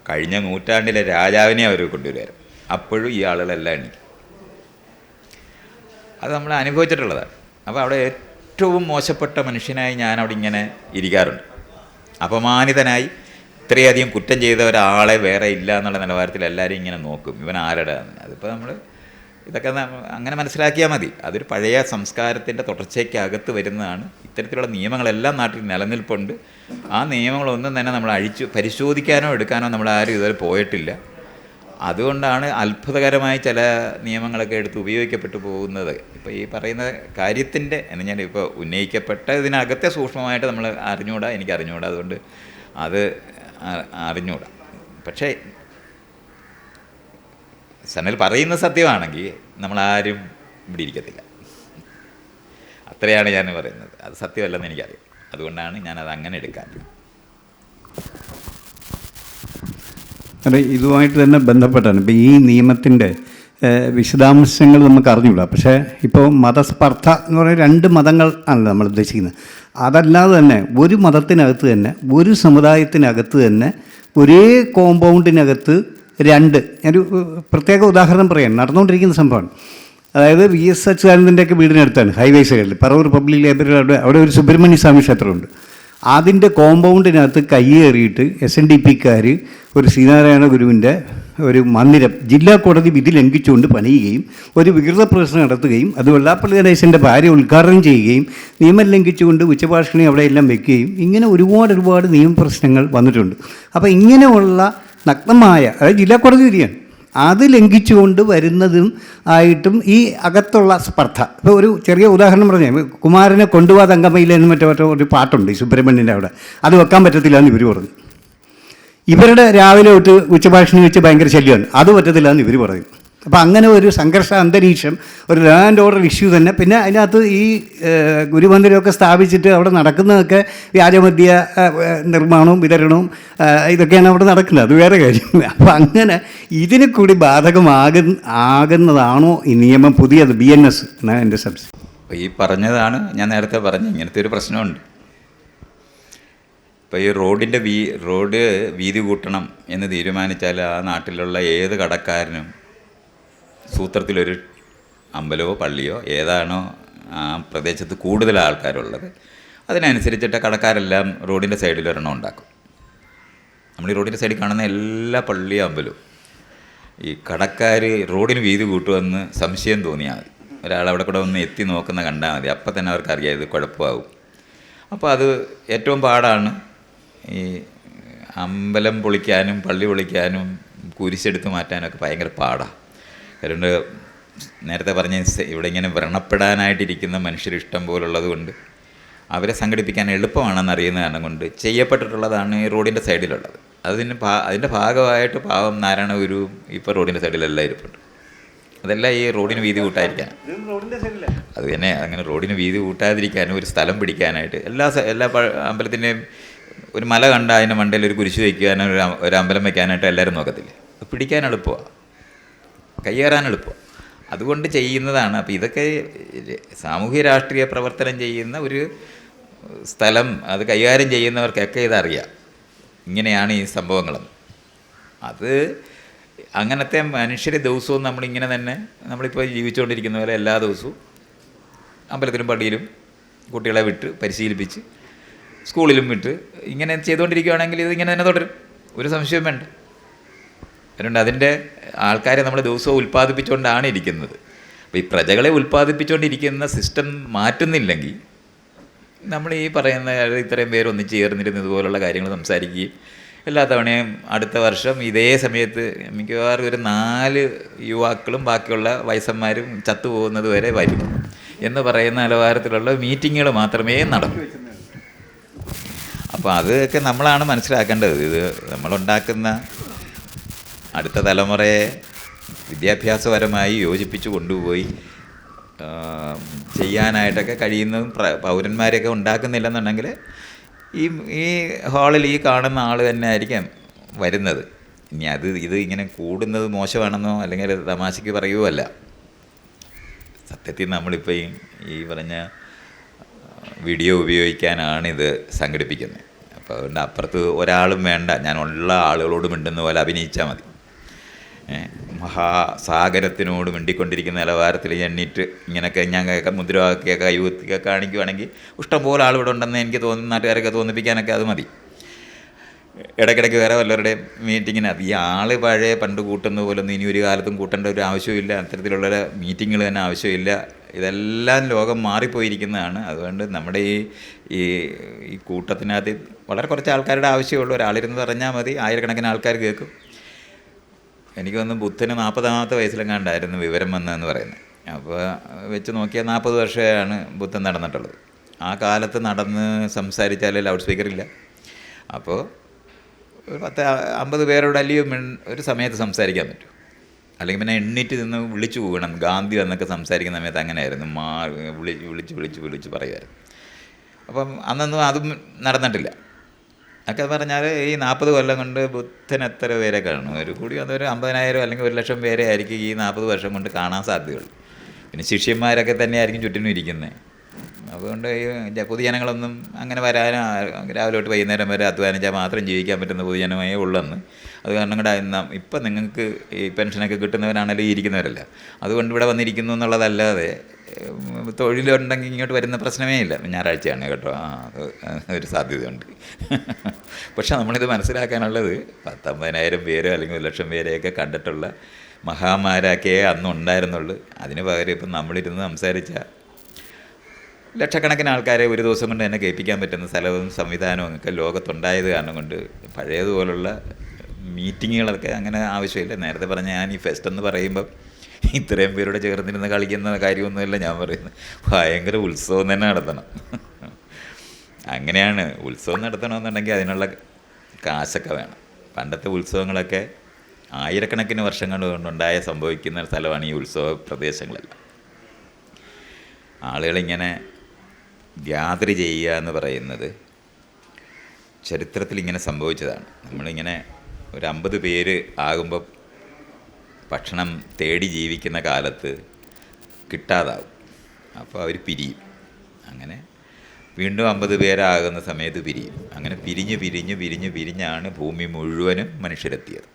കഴിഞ്ഞ നൂറ്റാണ്ടിലെ രാജാവിനെ അവർ കൊണ്ടുവരുമായിരുന്നു. അപ്പോഴും ഈ ആളുകളെല്ലാം എണീക്കും. അത് നമ്മൾ അനുഭവിച്ചിട്ടുള്ളതാണ്. അപ്പോൾ അവിടെ ഏറ്റവും മോശപ്പെട്ട മനുഷ്യനായി ഞാൻ അവിടെ ഇങ്ങനെ ഇരിക്കാറുണ്ട്. അപമാനിതനായി ഇത്രയധികം കുറ്റം ചെയ്ത ഒരാളെ വേറെ ഇല്ല എന്നുള്ള നിലവാരത്തിൽ എല്ലാവരും ഇങ്ങനെ നോക്കും. ഇവൻ ആരുടെ? അതിപ്പോൾ നമ്മൾ ഇതൊക്കെ അങ്ങനെ മനസ്സിലാക്കിയാൽ മതി. അതൊരു പഴയ സംസ്കാരത്തിന്റെ തുടർച്ചയ്ക്കകത്ത് വരുന്നതാണ്. ഇത്തരത്തിലുള്ള നിയമങ്ങളെല്ലാം നാട്ടിൽ നിലനിൽപ്പുണ്ട്. ആ നിയമങ്ങളൊന്നും തന്നെ നമ്മൾ അഴിച്ചു പരിശോധിക്കാനോ എടുക്കാനോ നമ്മൾ ആരും ഇതുവരെ പോയിട്ടില്ല. അതുകൊണ്ടാണ് അത്ഭുതകരമായ ചില നിയമങ്ങളൊക്കെ എടുത്ത് ഉപയോഗിക്കപ്പെട്ടു പോകുന്നത്. ഇപ്പോൾ ഈ പറയുന്ന കാര്യത്തിന്റെ എന്ന് ഞാൻ ഇപ്പോൾ ഉന്നയിക്കപ്പെട്ട ഇതിനകത്തെ സൂക്ഷ്മമായിട്ട് നമ്മൾ അറിഞ്ഞുകൂടാ എനിക്ക് അറിഞ്ഞുകൂടാ അതുകൊണ്ട് അത് അറിഞ്ഞുകൂടാ പക്ഷേ സനൽ പറയുന്ന സത്യമാണെങ്കിൽ നമ്മളാരും ഇവിടെ ഇരിക്കത്തില്ല. അത്രയാണ് ഞാൻ പറയുന്നത്. അത് സത്യമല്ലെന്ന് എനിക്കറിയാം. അതുകൊണ്ടാണ് ഞാനത് അങ്ങനെ എടുക്കാറ് അതെ ഇതുമായിട്ട് തന്നെ ബന്ധപ്പെട്ടാണ്. ഇപ്പം ഈ നിയമത്തിന്റെ വിശദാംശങ്ങൾ നമുക്ക് അറിഞ്ഞുകൂടാ. പക്ഷേ ഇപ്പോൾ മതസ്പർദ്ധ എന്ന് പറയുന്ന രണ്ട് മതങ്ങൾ ആണല്ലോ നമ്മൾ ഉദ്ദേശിക്കുന്നത്. അതല്ലാതെ തന്നെ ഒരു മതത്തിനകത്ത് തന്നെ ഒരു സമുദായത്തിനകത്ത് തന്നെ ഒരേ കോമ്പൗണ്ടിനകത്ത് രണ്ട് ഞാനൊരു പ്രത്യേക ഉദാഹരണം പറയാം. നടന്നുകൊണ്ടിരിക്കുന്ന സംഭവമാണ്. അതായത് വി എസ് അച്യുതാനന്ദന്റെയൊക്കെ വീടിനടുത്താണ് ഹൈവേ സൈഡിൽ. പറവൂർ പബ്ലിക് ലൈബ്രറി അവിടെ അവിടെ ഒരു സുബ്രഹ്മണ്യ സ്വാമി ക്ഷേത്രമുണ്ട്. അതിന്റെ കോമ്പൗണ്ടിനകത്ത് കയ്യേറിയിട്ട് എസ് എൻ ഡി പിക്കാർ ഒരു ശ്രീനാരായണ ഗുരുവിന്റെ ഒരു മന്ദിരം ജില്ലാ കോടതി വിധി ലംഘിച്ചുകൊണ്ട് പണിയുകയും ഒരു വികൃത പ്രശ്നം നടത്തുകയും അത് വെള്ളാപ്പള്ളി ഗണേശന്റെ ഭാര്യ ഉദ്ഘാടനം ചെയ്യുകയും നിയമം ലംഘിച്ചുകൊണ്ട് ഉച്ചഭാഷണി അവിടെ എല്ലാം വെക്കുകയും ഇങ്ങനെ ഒരുപാട് ഒരുപാട് നിയമപ്രശ്നങ്ങൾ വന്നിട്ടുണ്ട്. അപ്പോൾ ഇങ്ങനെയുള്ള നഗ്നമായ അതായത് ജില്ലാ കോടതി വിധിയാണ് അത് ലംഘിച്ചുകൊണ്ട് വരുന്നതും ആയിട്ടും ഈ അകത്തുള്ള സ്പർദ്ധ. ഇപ്പോൾ ഒരു ചെറിയ ഉദാഹരണം പറഞ്ഞു കുമാരനെ കൊണ്ടുപോകാ തങ്കമയിലെ എന്ന് മറ്റോ മറ്റോ ഒരു പാട്ടുണ്ട് ഈ സുബ്രഹ്മണ്യന്റെ അവിടെ. അത് വെക്കാൻ പറ്റത്തില്ല എന്ന് ഇവർ പറഞ്ഞു. ഇവരുടെ രാവിലെ തൊട്ട് ഉച്ചഭാഷണി വെച്ച് ഭയങ്കര ശല്യമാണ്. അത് പറ്റത്തില്ല എന്ന് ഇവർ പറയും. അപ്പോൾ അങ്ങനെ ഒരു സംഘർഷ അന്തരീക്ഷം ഒരു ലാൻഡ് ഓർഡർ ഇഷ്യൂ തന്നെ. പിന്നെ അതിനകത്ത് ഈ ഗുരുമന്ദിരമൊക്കെ സ്ഥാപിച്ചിട്ട് അവിടെ നടക്കുന്നതൊക്കെ വ്യാജമദ്യ നിർമ്മാണവും വിതരണവും ഇതൊക്കെയാണ് അവിടെ നടക്കുന്നത്. അത് വേറെ കാര്യം അപ്പോൾ അങ്ങനെ ഇതിന് കൂടി ബാധകമാകു ആകുന്നതാണോ ഈ നിയമം പുതിയത്? ബി എൻ എസ് എന്നാണ് എന്റെ സംശയം ഈ പറഞ്ഞതാണ് ഞാൻ നേരത്തെ പറഞ്ഞു ഇങ്ങനത്തെ ഒരു പ്രശ്നമുണ്ട്. ഇപ്പോൾ ഈ റോഡിന്റെ വീ റോഡ് വീതി കൂട്ടണം എന്ന് തീരുമാനിച്ചാൽ ആ നാട്ടിലുള്ള ഏത് കടക്കാരനും സൂത്രത്തിലൊരു അമ്പലമോ പള്ളിയോ ഏതാണോ ആ പ്രദേശത്ത് കൂടുതൽ ആൾക്കാരുള്ളത് അതിനനുസരിച്ചിട്ട് കടക്കാരെല്ലാം റോഡിന്റെ സൈഡിൽ ഒരെണ്ണം ഉണ്ടാക്കും. നമ്മൾ ഈ റോഡിന്റെ സൈഡിൽ കാണുന്ന എല്ലാ പള്ളിയും അമ്പലവും ഈ കടക്കാർ റോഡിന് വീതി കൂട്ടുമെന്ന് സംശയം തോന്നിയാൽ മതി. ഒരാൾ അവിടെ കൂടെ ഒന്ന് എത്തി നോക്കുന്ന കണ്ടാൽ മതി. അപ്പം തന്നെ അവർക്ക് അറിയാം ഇത് കുഴപ്പമാകും അപ്പോൾ അത് ഏറ്റവും പാടാണ് ഈ അമ്പലം പൊളിക്കാനും പള്ളി പൊളിക്കാനും കുരിശെടുത്ത് മാറ്റാനൊക്കെ ഭയങ്കര പാടാണ് അതുകൊണ്ട് നേരത്തെ പറഞ്ഞ ഇവിടെ ഇങ്ങനെ വ്രണപ്പെടാനായിട്ടിരിക്കുന്ന മനുഷ്യരിഷ്ടം പോലുള്ളത് കൊണ്ട് അവരെ സംഘടിപ്പിക്കാൻ എളുപ്പമാണെന്ന് അറിയുന്ന കാരണം കൊണ്ട് ചെയ്യപ്പെട്ടിട്ടുള്ളതാണ് ഈ റോഡിന്റെ സൈഡിലുള്ളത്. അതിന് ഭാ അതിന്റെ ഭാഗമായിട്ട് പാവം നാരായണ ഗുരു ഇപ്പോൾ റോഡിന്റെ സൈഡിലെല്ലാം ഇരിപ്പുണ്ട്. അതെല്ലാം ഈ റോഡിന് വീതി കൂട്ടാതിരിക്കാൻ. അത് തന്നെ അങ്ങനെ റോഡിന് വീതി കൂട്ടാതിരിക്കാനും ഒരു സ്ഥലം പിടിക്കാനായിട്ട് എല്ലാ എല്ലാ അമ്പലത്തിന്റെയും ഒരു മല കണ്ട അതിന്റെ മണ്ടയിൽ ഒരു കുരിശ് വയ്ക്കാനും ഒരു ഒരു അമ്പലം വയ്ക്കാനായിട്ട് എല്ലാവരും നോക്കത്തില്ലേ? പിടിക്കാൻ എളുപ്പമാണ്. കയ്യേറാൻ എളുപ്പം. അതുകൊണ്ട് ചെയ്യുന്നതാണ്. അപ്പോൾ ഇതൊക്കെ സാമൂഹ്യ രാഷ്ട്രീയ പ്രവർത്തനം ചെയ്യുന്ന ഒരു സ്ഥലം അത് കൈകാര്യം ചെയ്യുന്നവർക്കൊക്കെ ഇതറിയാം. ഇങ്ങനെയാണ് ഈ സംഭവങ്ങളെന്ന് അത് അങ്ങനത്തെ മനുഷ്യർ ദിവസവും നമ്മളിങ്ങനെ തന്നെ നമ്മളിപ്പോൾ ജീവിച്ചുകൊണ്ടിരിക്കുന്ന പോലെ എല്ലാ ദിവസവും അമ്പലത്തിലും പള്ളിയിലും കുട്ടികളെ വിട്ട് പരിശീലിപ്പിച്ച് സ്കൂളിലും വിട്ട് ഇങ്ങനെ ചെയ്തുകൊണ്ടിരിക്കുകയാണെങ്കിൽ ഇതിങ്ങനെ തന്നെ തുടരും. ഒരു സംശയം വേണ്ട. അതുകൊണ്ട് അതിന്റെ ആൾക്കാരെ നമ്മൾ ദിവസവും ഉൽപ്പാദിപ്പിച്ചുകൊണ്ടാണ് ഇരിക്കുന്നത്? അപ്പോൾ ഈ പ്രജകളെ ഉൽപ്പാദിപ്പിച്ചുകൊണ്ടിരിക്കുന്ന സിസ്റ്റം മാറ്റുന്നില്ലെങ്കിൽ നമ്മൾ ഈ പറയുന്ന ഇത്രയും പേര് ഒന്നിച്ച് ചേർന്നിരുന്നത് ഇതുപോലുള്ള കാര്യങ്ങൾ സംസാരിക്കുകയും എല്ലാ തവണയും അടുത്ത വർഷം ഇതേ സമയത്ത് മിക്കവാറും ഒരു നാല് യുവാക്കളും ബാക്കിയുള്ള വയസ്സന്മാരും ചത്തുപോകുന്നത് വരെ വരും എന്ന് പറയുന്ന നിലവാരത്തിലുള്ള മീറ്റിങ്ങുകൾ മാത്രമേ നടക്കൂ. അപ്പോൾ അതൊക്കെ നമ്മളാണ് മനസ്സിലാക്കേണ്ടത്. ഇത് നമ്മളുണ്ടാക്കുന്ന അടുത്ത തലമുറയെ വിദ്യാഭ്യാസപരമായി യോജിപ്പിച്ച് കൊണ്ടുപോയി ചെയ്യാനായിട്ടൊക്കെ കഴിയുന്ന പ്ര- പൗരന്മാരെയൊക്കെ ഉണ്ടാക്കുന്നില്ലെന്നുണ്ടെങ്കിൽ ഈ ഈ ഹാളിൽ ഈ കാണുന്ന ആൾ തന്നെ ആയിരിക്കാം വരുന്നത്. ഇനി അത് ഇത് ഇങ്ങനെ കൂടുന്നത് മോശമാണെന്നോ അല്ലെങ്കിൽ തമാശയ്ക്ക് പറയുമല്ല സത്യത്തിൽ നമ്മളിപ്പോൾ ഈ ഈ പറഞ്ഞ വീഡിയോ ഉപയോഗിക്കാനാണിത് സംഘടിപ്പിക്കുന്നത്. അപ്പോൾ അതുകൊണ്ട് അപ്പുറത്ത് ഒരാളും വേണ്ട. ഞാൻ ഉള്ള ആളുകളോട് മിണ്ടുന്ന പോലെ അഭിനയിച്ചാൽ മതി. മഹാസാഗരത്തിനോട് മിണ്ടിക്കൊണ്ടിരിക്കുന്ന നിലവാരത്തിൽ എണ്ണീറ്റ് ഇങ്ങനെയൊക്കെ ഞങ്ങൾക്ക് മുദ്രവാക്കിയൊക്കെ യുവത്തിയൊക്കെ കാണിക്കുവാണെങ്കിൽ ഇഷ്ടംപോലെ ആളിവിടെ ഉണ്ടെന്ന് എനിക്ക് തോന്നുന്നു നാട്ടുകാരൊക്കെ തോന്നിപ്പിക്കാനൊക്കെ അത് മതി. ഇടയ്ക്കിടയ്ക്ക് വേറെ വല്ലവരുടെ മീറ്റിങ്ങിന് ഈ ആൾ പഴയ പണ്ട് കൂട്ടുന്ന പോലെ ഒന്നും ഇനി ഒരു കാലത്തും കൂട്ടേണ്ട ഒരു ആവശ്യമില്ല. അത്തരത്തിലുള്ള മീറ്റിങ്ങുകൾ തന്നെ ആവശ്യമില്ല. ഇതെല്ലാം ലോകം മാറിപ്പോയിരിക്കുന്നതാണ്. അതുകൊണ്ട് നമ്മുടെ ഈ ഈ ഈ കൂട്ടത്തിനകത്ത് വളരെ കുറച്ച് ആൾക്കാരുടെ ആവശ്യമുള്ളൂ. ഒരാളിരുന്ന് പറഞ്ഞാൽ മതി. ആയിരക്കണക്കിന് ആൾക്കാർ കേൾക്കും. എനിക്ക് തോന്നുന്നു ബുദ്ധന് നാൽപ്പതാമത്തെ വയസ്സിലെങ്ങാണ്ടായിരുന്നു വിവരം വന്നതെന്ന് പറയുന്നത്. അപ്പോൾ വെച്ച് നോക്കിയാൽ നാൽപ്പത് വർഷമാണ് ബുദ്ധൻ നടന്നിട്ടുള്ളത്. ആ കാലത്ത് നടന്ന് സംസാരിച്ചാൽ ലൗഡ് സ്പീക്കറില്ല. അപ്പോൾ ഒരു പത്ത് അമ്പത് പേരോട് അല്ലയോ ഒരു സമയത്ത് സംസാരിക്കാൻ പറ്റും. അല്ലെങ്കിൽ പിന്നെ എണ്ണീറ്റ് നിന്ന് വിളിച്ചു പോകണം. ഗാന്ധി എന്നൊക്കെ സംസാരിക്കുന്ന സമയത്ത് അങ്ങനെയായിരുന്നു. മാ വിളിച്ച് വിളിച്ച് വിളിച്ച് വിളിച്ച് പറയുമായിരുന്നു. അപ്പം അന്നൊന്നും അതും നടന്നിട്ടില്ല. ഒക്കെ പറഞ്ഞാൽ ഈ നാൽപ്പത് കൊല്ലം കൊണ്ട് ബുദ്ധൻ എത്ര പേരെ കാണും? ഒരു കൂടി അതൊരു അമ്പതിനായിരം അല്ലെങ്കിൽ ഒരു ലക്ഷം പേരെ ആയിരിക്കും ഈ നാൽപ്പത് വർഷം കൊണ്ട് കാണാൻ സാധ്യതയുള്ളൂ. പിന്നെ ശിഷ്യന്മാരൊക്കെ തന്നെയായിരിക്കും ചുറ്റിനും ഇരിക്കുന്നത് അതുകൊണ്ട് ഈ പൊതുജനങ്ങളൊന്നും അങ്ങനെ വരാനോ രാവിലെ തൊട്ട് വൈകുന്നേരം വരെ അധ്വാനിച്ചാൽ മാത്രം ജീവിക്കാൻ പറ്റുന്ന പൊതുജനമേ ഉള്ളെന്ന്. അത് കാരണം കൂടെ ഇപ്പം നിങ്ങൾക്ക് ഈ പെൻഷനൊക്കെ കിട്ടുന്നവരാണല്ലോ ഇരിക്കുന്നവരല്ല. അതുകൊണ്ട് ഇവിടെ വന്നിരിക്കുന്നു എന്നുള്ളതല്ലാതെ തൊഴിലുണ്ടെങ്കിൽ ഇങ്ങോട്ട് വരുന്ന പ്രശ്നമേ ഇല്ല. ഞായറാഴ്ചയാണ് കേട്ടോ. ആ ഒരു സാധ്യതയുണ്ട്. പക്ഷെ നമ്മളിത് മനസ്സിലാക്കാനുള്ളത് പത്തൊമ്പതിനായിരം പേരോ അല്ലെങ്കിൽ ഒരു ലക്ഷം പേരെയൊക്കെ കണ്ടിട്ടുള്ള മഹാമാരാക്കേ അന്ന് ഉണ്ടായിരുന്നുള്ളൂ. അതിന് പകരം ഇപ്പം നമ്മളിരുന്ന് സംസാരിച്ച ലക്ഷക്കണക്കിന് ആൾക്കാരെ ഒരു ദിവസം കൊണ്ട് തന്നെ കേൾപ്പിക്കാൻ പറ്റുന്ന സ്ഥലവും സംവിധാനവും ഒക്കെ ലോകത്തുണ്ടായത് കാരണം കൊണ്ട് പഴയതുപോലുള്ള മീറ്റിങ്ങുകളൊക്കെ അങ്ങനെ ആവശ്യമില്ല. നേരത്തെ പറഞ്ഞ ഞാൻ ഈ ഫെസ്റ്റ് എന്ന് പറയുമ്പം ഇത്രയും പേരോട് ചേർന്നിരുന്ന് കളിക്കുന്ന കാര്യമൊന്നുമല്ല ഞാൻ പറയുന്നത്. ഭയങ്കര ഉത്സവം തന്നെ നടത്തണം. അങ്ങനെയാണ് ഉത്സവം നടത്തണമെന്നുണ്ടെങ്കിൽ അതിനുള്ള കാശൊക്കെ വേണം. പണ്ടത്തെ ഉത്സവങ്ങളൊക്കെ ആയിരക്കണക്കിന് വർഷങ്ങൾ കൊണ്ടുണ്ടായ സംഭവിക്കുന്ന സ്ഥലമാണ് ഈ ഉത്സവ പ്രദേശങ്ങളെല്ലാം. ആളുകളിങ്ങനെ ഗ്യാദർ ചെയ്യുക എന്ന് പറയുന്നത് ചരിത്രത്തിൽ ഇങ്ങനെ സംഭവിച്ചതാണ്. നമ്മളിങ്ങനെ ഒരു അമ്പത് പേര് ആകുമ്പോൾ ഭക്ഷണം തേടി ജീവിക്കുന്ന കാലത്ത് കിട്ടാതാവും. അപ്പോൾ അവർ പിരിയും. അങ്ങനെ വീണ്ടും അമ്പത് പേരാകുന്ന സമയത്ത് പിരിയും. അങ്ങനെ പിരിഞ്ഞ് പിരിഞ്ഞ് പിരിഞ്ഞ് പിരിഞ്ഞാണ് ഭൂമി മുഴുവനും മനുഷ്യരെത്തിയത്.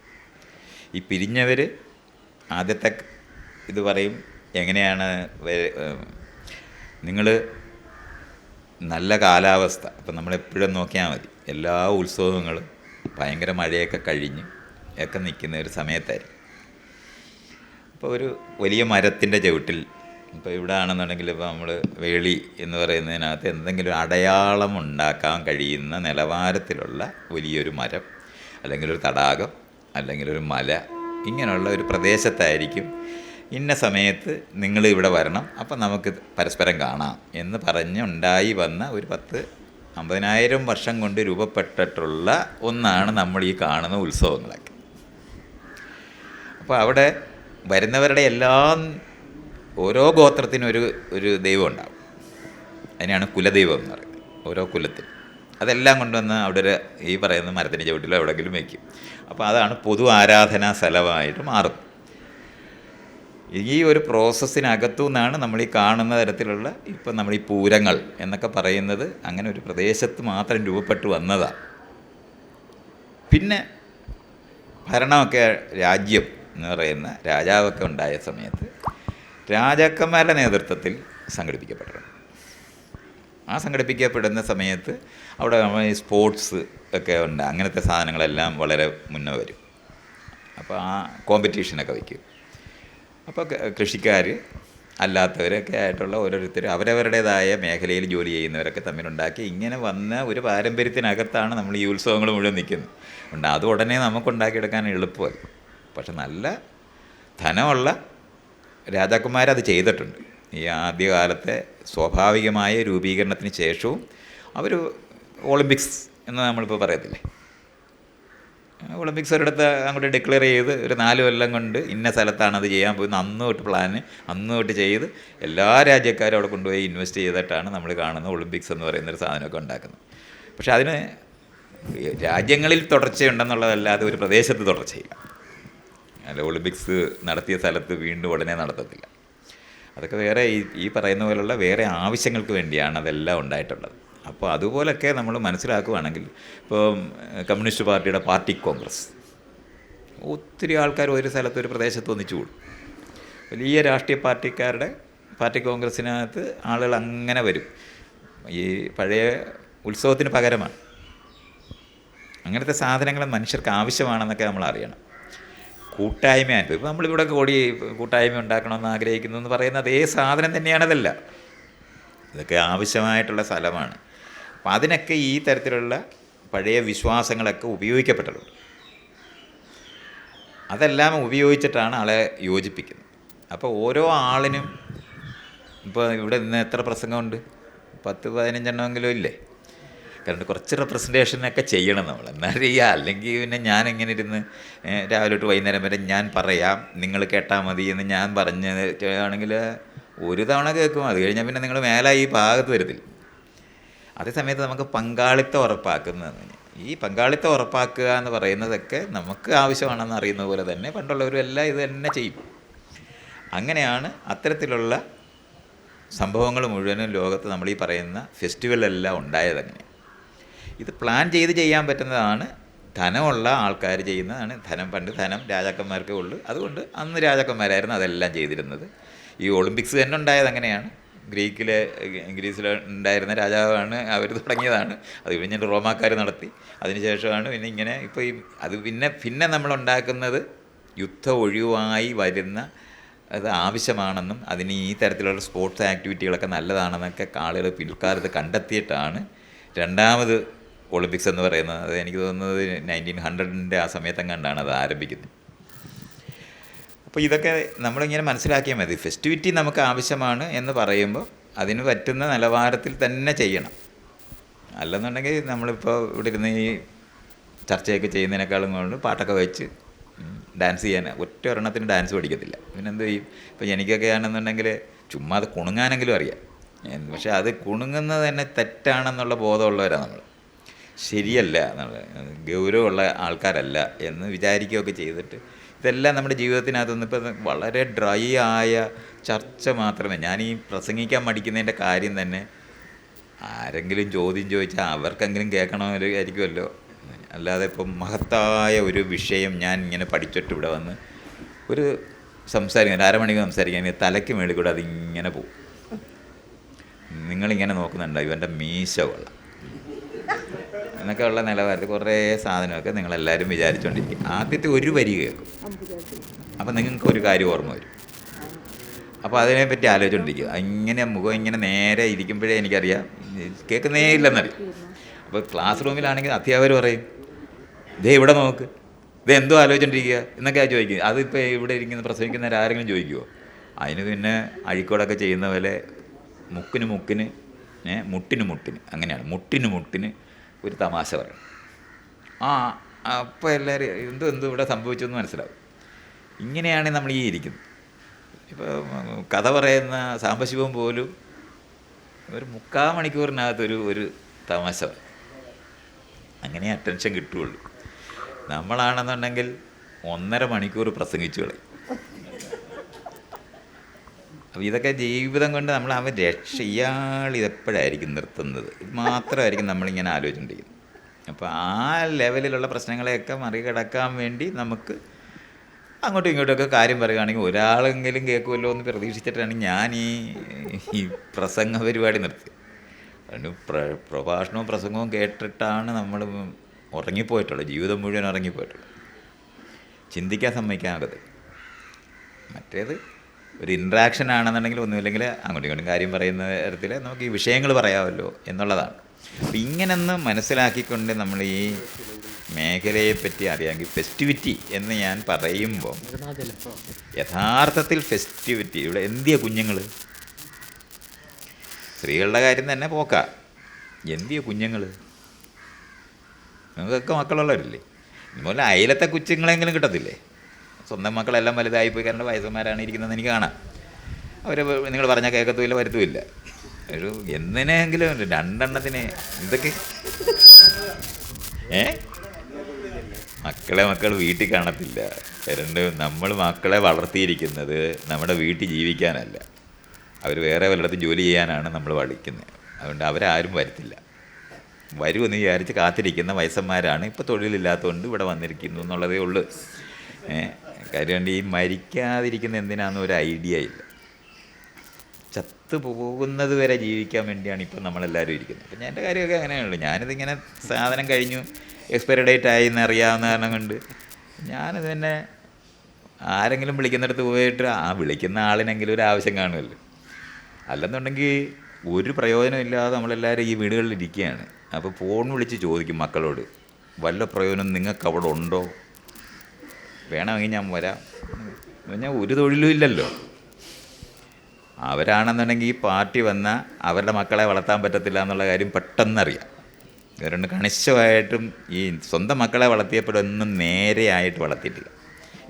ഈ പിരിഞ്ഞവർ ആദ്യത്തെ ഇത് പറയും എങ്ങനെയാണ് നിങ്ങൾ നല്ല കാലാവസ്ഥ. അപ്പം നമ്മളെപ്പോഴും നോക്കിയാൽ മതി. എല്ലാ ഉത്സവങ്ങളും ഭയങ്കര മഴയൊക്കെ കഴിഞ്ഞ് ഒക്കെ നിൽക്കുന്ന ഒരു സമയത്തായിരിക്കും. അപ്പോൾ ഒരു വലിയ മരത്തിന്റെ ചവിട്ടിൽ. ഇപ്പോൾ ഇവിടെ ആണെന്നുണ്ടെങ്കിൽ ഇപ്പോൾ നമ്മൾ വേളി എന്ന് പറയുന്നതിനകത്ത് എന്തെങ്കിലും അടയാളം ഉണ്ടാക്കാൻ കഴിയുന്ന നിലവാരത്തിലുള്ള വലിയൊരു മരം അല്ലെങ്കിൽ ഒരു തടാകം അല്ലെങ്കിൽ ഒരു മല ഇങ്ങനെയുള്ള ഒരു പ്രദേശത്തായിരിക്കും. ഇന്ന സമയത്ത് നിങ്ങൾ ഇവിടെ വരണം അപ്പം നമുക്ക് പരസ്പരം കാണാം എന്ന് പറഞ്ഞ് ഉണ്ടായി വന്ന ഒരു പത്ത് അമ്പതിനായിരം വർഷം കൊണ്ട് രൂപപ്പെട്ടിട്ടുള്ള ഒന്നാണ് നമ്മൾ ഈ കാണുന്ന ഉത്സവങ്ങളൊക്കെ. അപ്പോൾ അവിടെ വരുന്നവരുടെ എല്ലാം ഓരോ ഗോത്രത്തിനും ഒരു ഒരു ദൈവം ഉണ്ടാവും. അതിനാണ് കുലദൈവം എന്ന് പറയുന്നത്. ഓരോ കുലത്തിൽ അതെല്ലാം കൊണ്ടുവന്ന് അവിടെ ഒരു ഈ പറയുന്ന മരത്തിന്റെ ചവിട്ടിലോ എവിടെയെങ്കിലും വയ്ക്കും അപ്പോൾ അതാണ് പൊതു ആരാധനാ സ്ഥലമായിട്ട് മാറും ഈ ഒരു പ്രോസസ്സിനകത്തു നിന്നാണ് നമ്മൾ ഈ കാണുന്ന തരത്തിലുള്ള ഇപ്പം നമ്മൾ ഈ പൂരങ്ങൾ എന്നൊക്കെ പറയുന്നത് അങ്ങനെ ഒരു പ്രദേശത്ത് മാത്രം രൂപപ്പെട്ടു വന്നതാണ് പിന്നെ ഭരണമൊക്കെ രാജ്യം എന്ന് പറയുന്ന രാജാവൊക്കെ ഉണ്ടായ സമയത്ത് രാജാക്കന്മാരുടെ നേതൃത്വത്തിൽ സംഘടിപ്പിക്കപ്പെടണം ആ സംഘടിപ്പിക്കപ്പെടുന്ന സമയത്ത് അവിടെ ഈ സ്പോർട്സ് ഒക്കെ ഉണ്ട്. അങ്ങനത്തെ സാധനങ്ങളെല്ലാം വളരെ മുന്നേ വരും. അപ്പോൾ ആ കോമ്പറ്റീഷനൊക്കെ വയ്ക്കും. അപ്പോൾ കൃഷിക്കാർ അല്ലാത്തവരൊക്കെ ആയിട്ടുള്ള ഓരോരുത്തർ അവരവരുടേതായ മേഖലയിൽ ജോലി ചെയ്യുന്നവരൊക്കെ തമ്മിലുണ്ടാക്കി ഇങ്ങനെ വന്ന ഒരു പാരമ്പര്യത്തിനകത്താണ് നമ്മൾ ഈ ഉത്സവങ്ങൾ മുഴുവൻ നിൽക്കുന്നത്. ഉണ്ട് അത് ഉടനെ നമുക്ക് ഉണ്ടാക്കിയെടുക്കാൻ എളുപ്പമായി പക്ഷെ നല്ല ധനമുള്ള രാജാക്കന്മാരത് ചെയ്തിട്ടുണ്ട്. ഈ ആദ്യകാലത്തെ സ്വാഭാവികമായ രൂപീകരണത്തിന് ശേഷവും അവർ ഒളിമ്പിക്സ് എന്ന് നമ്മളിപ്പോൾ പറയത്തില്ലേ? ഒളിമ്പിക്സ് ഒരിടത്ത് അങ്ങോട്ട് ഡിക്ലെയർ ചെയ്ത് ഒരു നാല് കൊല്ലം കൊണ്ട് ഇന്ന സ്ഥലത്താണ് അത് ചെയ്യാൻ പോകുന്നത് അന്ന് തൊട്ട് പ്ലാന് അന്ന് തൊട്ട് ചെയ്ത് എല്ലാ രാജ്യക്കാരും അവിടെ കൊണ്ടുപോയി ഇൻവെസ്റ്റ് ചെയ്തിട്ടാണ് നമ്മൾ കാണുന്ന ഒളിമ്പിക്സ് എന്ന് പറയുന്ന ഒരു സാധനമൊക്കെ ഉണ്ടാക്കുന്നത്. പക്ഷേ അതിന് രാജ്യങ്ങളിൽ തുടർച്ചയുണ്ടെന്നുള്ളതല്ലാതെ ഒരു പ്രദേശത്ത് തുടർച്ചയില്ല. അല്ല ഒളിമ്പിക്സ് നടത്തിയ സ്ഥലത്ത് വീണ്ടും ഉടനെ നടത്തത്തില്ല. അതൊക്കെ വേറെ ഈ ഈ പറയുന്ന പോലുള്ള വേറെ ആവശ്യങ്ങൾക്ക് വേണ്ടിയാണ് അതെല്ലാം ഉണ്ടായിട്ടുള്ളത്. അപ്പോൾ അതുപോലൊക്കെ നമ്മൾ മനസ്സിലാക്കുകയാണെങ്കിൽ ഇപ്പോൾ കമ്മ്യൂണിസ്റ്റ് പാർട്ടിയുടെ പാർട്ടി കോൺഗ്രസ്. ഒത്തിരി ആൾക്കാർ ഒരു സ്ഥലത്ത് ഒരു പ്രദേശത്ത് ഒന്നിച്ചു കൂടും. വലിയ രാഷ്ട്രീയ പാർട്ടിക്കാരുടെ പാർട്ടി കോൺഗ്രസ്സിനകത്ത് ആളുകൾ അങ്ങനെ വരും. ഈ പഴയ ഉത്സവത്തിന് പകരമാണ്. അങ്ങനത്തെ സാധനങ്ങൾ മനുഷ്യർക്ക് ആവശ്യമാണെന്നൊക്കെ നമ്മൾ അറിയണം. കൂട്ടായ്മയായിട്ട് ഇപ്പോൾ നമ്മളിവിടെ കൂടി കൂട്ടായ്മ ഉണ്ടാക്കണമെന്ന് ആഗ്രഹിക്കുന്നു എന്ന് പറയുന്ന അതേ സാധനം തന്നെയാണതല്ല ഇതൊക്കെ ആവശ്യമായിട്ടുള്ള സ്ഥലമാണ്. അപ്പം അതിനൊക്കെ ഈ തരത്തിലുള്ള പഴയ വിശ്വാസങ്ങളൊക്കെ ഉപയോഗിക്കപ്പെട്ടിട്ടുണ്ട് അതെല്ലാം ഉപയോഗിച്ചിട്ടാണ് ആളെ യോജിപ്പിക്കുന്നത്. അപ്പോൾ ഓരോ ആളിനും ഇപ്പോൾ ഇവിടെ നിന്ന് എത്ര പ്രസംഗമുണ്ട്? പത്ത് പതിനഞ്ചെണ്ണമെങ്കിലും ഇല്ലേ? കാരണം കുറച്ച് റെപ്രസെന്റേഷനൊക്കെ ചെയ്യണം നമ്മൾ. എന്നാലും ഈ അല്ലെങ്കിൽ പിന്നെ ഞാൻ എങ്ങനെ ഇരുന്ന് രാവിലെ തൊട്ട് വൈകുന്നേരം വരെ ഞാൻ പറയാം നിങ്ങൾ കേട്ടാൽ മതി എന്ന് ഞാൻ പറഞ്ഞ് ആണെങ്കിൽ ഒരു തവണ കേൾക്കും. അത് കഴിഞ്ഞാൽ പിന്നെ നിങ്ങൾ മേലെ ഈ ഭാഗത്ത് വരത്തില്ല. അതേ സമയത്ത് നമുക്ക് പങ്കാളിത്തം ഉറപ്പാക്കുന്നതെന്ന് ഈ പങ്കാളിത്തം ഉറപ്പാക്കുക എന്ന് പറയുന്നതൊക്കെ നമുക്ക് ആവശ്യമാണെന്ന് അറിയുന്ന പോലെ തന്നെ പണ്ടുള്ളവരും എല്ലാം ഇത് തന്നെ ചെയ്യും. അങ്ങനെയാണ് അത്തരത്തിലുള്ള സംഭവങ്ങൾ മുഴുവനും ലോകത്ത് നമ്മൾ ഈ പറയുന്ന ഫെസ്റ്റിവലെല്ലാം ഉണ്ടായത് അങ്ങനെ. ഇത് പ്ലാൻ ചെയ്ത് ചെയ്യാൻ പറ്റുന്നതാണ്. ധനമുള്ള ആൾക്കാർ ചെയ്യുന്നതാണ്. ധനം പണ്ട് ധനം രാജാക്കന്മാർക്കേ ഉള്ളൂ. അതുകൊണ്ട് അന്ന് രാജാക്കന്മാരായിരുന്നു അതെല്ലാം ചെയ്തിരുന്നത്. ഈ ഒളിമ്പിക്സ് തന്നെ ഉണ്ടായത് അങ്ങനെയാണ്. ഗ്രീക്കിലെ ഗ്രീസിൽ ഉണ്ടായിരുന്ന രാജാവാണ് അവർ തുടങ്ങിയതാണ്. അത് കഴിഞ്ഞിട്ട് റോമാക്കാർ നടത്തി. അതിനുശേഷമാണ് പിന്നെ ഇങ്ങനെ ഇപ്പോൾ ഈ അത് പിന്നെ പിന്നെ നമ്മൾ ഉണ്ടാക്കുന്നത് യുദ്ധം ഒഴിവായി വരുന്ന അത് ആവശ്യമാണെന്നും അതിന് ഈ തരത്തിലുള്ള സ്പോർട്സ് ആക്ടിവിറ്റികളൊക്കെ നല്ലതാണെന്നൊക്കെ ആളുകൾ പിൽക്കാലത്ത് കണ്ടെത്തിയിട്ടാണ്. രണ്ടാമത് ഒളിമ്പിക്സ് എന്ന് പറയുന്നത്. അത് എനിക്ക് തോന്നുന്നത് നയന്റീൻ ഹൺഡ്രഡിന്റെ ആ സമയത്തെങ്ങാണ്ടാണ് അത് ആരംഭിക്കുന്നത്. അപ്പോൾ ഇതൊക്കെ നമ്മളിങ്ങനെ മനസ്സിലാക്കിയാൽ മതി. ഫെസ്റ്റിവിറ്റി നമുക്ക് ആവശ്യമാണ് എന്ന് പറയുമ്പോൾ അതിന് പറ്റുന്ന നിലവാരത്തിൽ തന്നെ ചെയ്യണം. അല്ലെന്നുണ്ടെങ്കിൽ നമ്മളിപ്പോൾ ഇവിടെ ഇരുന്ന് ഈ ചർച്ചയൊക്കെ ചെയ്യുന്നതിനേക്കാളും കൊണ്ട് പാട്ടൊക്കെ വെച്ച് ഡാൻസ് ചെയ്യാൻ ഒറ്റ ഒരെണ്ണത്തിന് ഡാൻസ് പഠിക്കത്തില്ല. പിന്നെ എന്ത് ചെയ്യും? ഇപ്പം എനിക്കൊക്കെ ആണെന്നുണ്ടെങ്കിൽ ചുമ്മാ അത് കുണുങ്ങാനെങ്കിലും അറിയാം. പക്ഷേ അത് കുണുങ്ങുന്നത് തന്നെ തെറ്റാണെന്നുള്ള ബോധമുള്ളവരാണ് നമ്മൾ ശരിയല്ല എന്നുള്ള ഗൗരവമുള്ള ആൾക്കാരല്ല എന്ന് വിചാരിക്കുകയൊക്കെ ചെയ്തിട്ട് ഇതെല്ലാം നമ്മുടെ ജീവിതത്തിനകത്തുനിന്ന് ഇപ്പം വളരെ ഡ്രൈ ആയ ചർച്ച മാത്രമേ ഞാൻ ഈ പ്രസംഗിക്കാൻ മടിക്കുന്നതിന്റെ കാര്യം തന്നെ ആരെങ്കിലും ചോദ്യം ചോദിച്ചാൽ അവർക്കെങ്കിലും കേൾക്കണമെന്ന് ആയിരിക്കുമല്ലോ അല്ലാതെ ഇപ്പം മഹത്തായ ഒരു വിഷയം ഞാൻ ഇങ്ങനെ പഠിച്ചിട്ട് ഇവിടെ വന്ന് ഒരു സംസാരിക്കാൻ അരമണിക്ക് സംസാരിക്കാൻ തലയ്ക്ക് മേളിൽ കൂടെ അതിങ്ങനെ പോകും നിങ്ങളിങ്ങനെ നോക്കുന്നുണ്ടോ ഇവന്റെ മീശ കൊള്ളാം. എന്നൊക്കെ ഉള്ള നിലവാരത്തിൽ കുറേ സാധനമൊക്കെ നിങ്ങളെല്ലാവരും വിചാരിച്ചുകൊണ്ടിരിക്കും ആദ്യത്തെ ഒരു വരി കേൾക്കും. അപ്പം നിങ്ങൾക്ക് ഒരു കാര്യം ഓർമ്മ വരും. അപ്പോൾ അതിനെപ്പറ്റി ആലോചിച്ചുകൊണ്ടിരിക്കുക ഇങ്ങനെ മുഖം ഇങ്ങനെ നേരെ ഇരിക്കുമ്പോഴേ എനിക്കറിയാം. കേൾക്കുന്നേ ഇല്ലെന്നറിയാം. അപ്പോൾ ക്ലാസ് റൂമിലാണെങ്കിൽ അധ്യാപകർ പറയും ദേ ഇവിടെ നോക്ക്. ഇത് എന്തോ ആലോചിച്ചുകൊണ്ടിരിക്കുക എന്നൊക്കെയാണ് ചോദിക്കുക അതിപ്പോൾ ഇവിടെ ഇരിക്കുന്ന പ്രസവിക്കുന്നവർ ആരെങ്കിലും ചോദിക്കുമോ അതിന് പിന്നെ അഴിക്കോടൊക്കെ ചെയ്യുന്ന പോലെ മുക്കിന് മുക്കിന് മുട്ടിന് മുട്ടിന്. അങ്ങനെയാണ്. മുട്ടിന് മുട്ടിന് ഒരു തമാശ പറയും. ആ അപ്പോൾ എല്ലാവരും എന്തോ എന്തോ ഇവിടെ സംഭവിച്ചു എന്ന് മനസ്സിലാവും. ഇങ്ങനെയാണ് നമ്മൾ ഈ ഇരിക്കുന്നത്. ഇപ്പോൾ കഥ പറയുന്ന സാംബശിവം പോലും ഒരു മുക്കാൽ മണിക്കൂറിനകത്തൊരു ഒരു തമാശ. അങ്ങനെ അറ്റൻഷൻ കിട്ടുകയുള്ളൂ. നമ്മളാണെന്നുണ്ടെങ്കിൽ ഒന്നര മണിക്കൂർ പ്രസംഗിച്ചു കളയും. അപ്പോൾ ഇതൊക്കെ ജീവിതം കൊണ്ട് നമ്മൾ അവൻ രക്ഷ ഇയാൾ ഇതെപ്പോഴായിരിക്കും നിർത്തുന്നത്? ഇത് മാത്രമായിരിക്കും നമ്മളിങ്ങനെ ആലോചിച്ചുകൊണ്ടിരിക്കുന്നത്. അപ്പോൾ ആ ലെവലിലുള്ള പ്രശ്നങ്ങളെയൊക്കെ മറികടക്കാൻ വേണ്ടി നമുക്ക് അങ്ങോട്ടും ഇങ്ങോട്ടുമൊക്കെ കാര്യം പറയുകയാണെങ്കിൽ ഒരാളെങ്കിലും കേൾക്കുമല്ലോ എന്ന് പ്രതീക്ഷിച്ചിട്ടാണ് ഞാൻ ഈ ഈ പ്രസംഗ പരിപാടി നിർത്തി അതുകൊണ്ട് പ്ര പ്രഭാഷണവും പ്രസംഗവും കേട്ടിട്ടാണ് നമ്മൾ ഉറങ്ങിപ്പോയിട്ടുള്ളത്. ജീവിതം മുഴുവൻ ഉറങ്ങിപ്പോയിട്ടുള്ളത്. ചിന്തിക്കാൻ സമ്മതിക്കാകത് മറ്റേത് ഒരു ഇൻട്രാക്ഷൻ ആണെന്നുണ്ടെങ്കിൽ ഒന്നുമില്ലെങ്കിൽ അങ്ങോട്ടും ഇങ്ങോട്ടും കാര്യം പറയുന്ന തരത്തിൽ നമുക്ക് ഈ വിഷയങ്ങൾ പറയാമല്ലോ എന്നുള്ളതാണ്. അപ്പം ഇങ്ങനെയൊന്ന് മനസ്സിലാക്കിക്കൊണ്ട് നമ്മൾ ഈ മേഖലയെ പറ്റി അറിയാമെങ്കിൽ ഫെസ്റ്റിവിറ്റി എന്ന് ഞാൻ പറയുമ്പോൾ യഥാർത്ഥത്തിൽ ഫെസ്റ്റിവിറ്റി ഇവിടെ എന്തിയ കുഞ്ഞുങ്ങൾ സ്ത്രീകളുടെ കാര്യം തന്നെ പോക്ക. എന്തിയ കുഞ്ഞുങ്ങൾ നിങ്ങൾക്കൊക്കെ മക്കളുള്ളവരില്ലേ? ഇതുപോലെ അയലത്തെ കുച്ചുങ്ങളെങ്കിലും കിട്ടത്തില്ലേ? സ്വന്തം മക്കളെല്ലാം വലുതായി പോയി കാരണം വയസ്സന്മാരാണ് ഇരിക്കുന്നതെന്ന് എനിക്ക് കാണാം. അവർ നിങ്ങൾ പറഞ്ഞാൽ കേൾക്കത്തുമില്ല വരുത്തുമില്ല. ഒരു എന്തിനെങ്കിലും രണ്ടെണ്ണത്തിന് ഇതൊക്കെ. ഏ? മക്കളെ മക്കൾ വീട്ടിൽ കാണത്തില്ല. രണ്ട് നമ്മൾ മക്കളെ വളർത്തിയിരിക്കുന്നത് നമ്മുടെ വീട്ടിൽ ജീവിക്കാനല്ല. അവർ വേറെ വല്ലയിടത്തും ജോലി ചെയ്യാനാണ് നമ്മൾ പഠിക്കുന്നത്. അതുകൊണ്ട് അവരാരും വരത്തില്ല. വരുമെന്ന് വിചാരിച്ച് കാത്തിരിക്കുന്ന വയസ്സന്മാരാണ് ഇപ്പോൾ തൊഴിലില്ലാത്തതുകൊണ്ട് ഇവിടെ വന്നിരിക്കുന്നു എന്നുള്ളതേ ഉള്ളൂ. ഏ? കാര്യം ഈ മരിക്കാതിരിക്കുന്ന എന്തിനാണെന്ന് ഒരു ഐഡിയ ഇല്ല. ചത്തു പോകുന്നത് വരെ ജീവിക്കാൻ വേണ്ടിയാണ് ഇപ്പം നമ്മളെല്ലാവരും ഇരിക്കുന്നത്. അപ്പം എന്റെ കാര്യമൊക്കെ അങ്ങനെയുള്ളൂ ഞാനിതിങ്ങനെ സാധനം കഴിഞ്ഞു എക്സ്പയറി ഡേറ്റ് ആയി എന്ന് അറിയാവുന്ന കാരണം കൊണ്ട് ഞാനിത് തന്നെ ആരെങ്കിലും വിളിക്കുന്നിടത്ത് പോയിട്ട് ആ വിളിക്കുന്ന ആളിനെങ്കിലും ഒരു ആവശ്യം കാണുമല്ലോ. അല്ലെന്നുണ്ടെങ്കിൽ ഒരു പ്രയോജനമില്ലാതെ നമ്മളെല്ലാവരും ഈ വീടുകളിൽ ഇരിക്കുകയാണ് അപ്പോൾ ഫോൺ വിളിച്ച് ചോദിക്കും മക്കളോട് വല്ല പ്രയോജനം നിങ്ങൾക്ക് അവിടെ ഉണ്ടോ? വേണമെങ്കിൽ ഞാൻ വരാം. പറഞ്ഞാൽ ഒരു തൊഴിലും ഇല്ലല്ലോ. അവരാണെന്നുണ്ടെങ്കിൽ ഈ പാർട്ടി വന്ന അവരുടെ മക്കളെ വളർത്താൻ പറ്റത്തില്ല എന്നുള്ള കാര്യം പെട്ടെന്നറിയാം. ഇവരുണ്ട് കണിശമായിട്ടും ഈ സ്വന്തം മക്കളെ വളർത്തിയപ്പോഴൊന്നും നേരെയായിട്ട് വളർത്തിയിട്ടില്ല.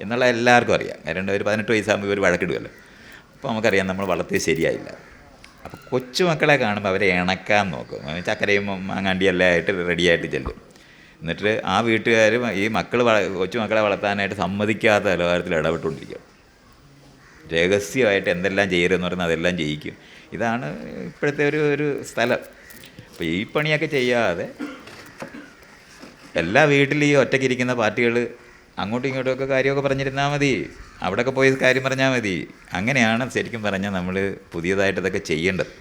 എന്നുള്ള എല്ലാവർക്കും അറിയാം. കാരണം ഒരു പതിനെട്ട് വയസ്സാകുമ്പോൾ ഇവർ വഴക്കിടുമല്ലോ അപ്പോൾ നമുക്കറിയാം നമ്മൾ വളർത്തിയത് ശരിയായില്ല. അപ്പോൾ കൊച്ചുമക്കളെ കാണുമ്പോൾ അവരെ ഇണക്കാൻ നോക്കും. ചക്കരയും മാങ്ങാണ്ടിയെല്ലാം ആയിട്ട് റെഡിയായിട്ട് ചെല്ലും. എന്നിട്ട് ആ വീട്ടുകാരും ഈ മക്കൾ കൊച്ചു മക്കളെ വളർത്താനായിട്ട് സമ്മതിക്കാത്ത നിലവാരത്തിൽ ഇടപെട്ടുകൊണ്ടിരിക്കും രഹസ്യമായിട്ട് എന്തെല്ലാം ചെയ്യരുതെന്ന് പറഞ്ഞാൽ അതെല്ലാം ചെയ്യിക്കും ഇതാണ് ഇപ്പോഴത്തെ ഒരു ഒരു സ്ഥലം. അപ്പോൾ ഈ പണിയൊക്കെ ചെയ്യാതെ എല്ലാ വീട്ടിലും ഈ ഒറ്റയ്ക്ക് ഇരിക്കുന്ന പാർട്ടികൾ അങ്ങോട്ടും ഇങ്ങോട്ടുമൊക്കെ കാര്യമൊക്കെ പറഞ്ഞിരുന്നാൽ മതി. അവിടെയൊക്കെ പോയി കാര്യം പറഞ്ഞാൽ മതി. അങ്ങനെയാണ് ശരിക്കും പറഞ്ഞാൽ നമ്മൾ പുതിയതായിട്ട് ഇതൊക്കെ ചെയ്യേണ്ടത്.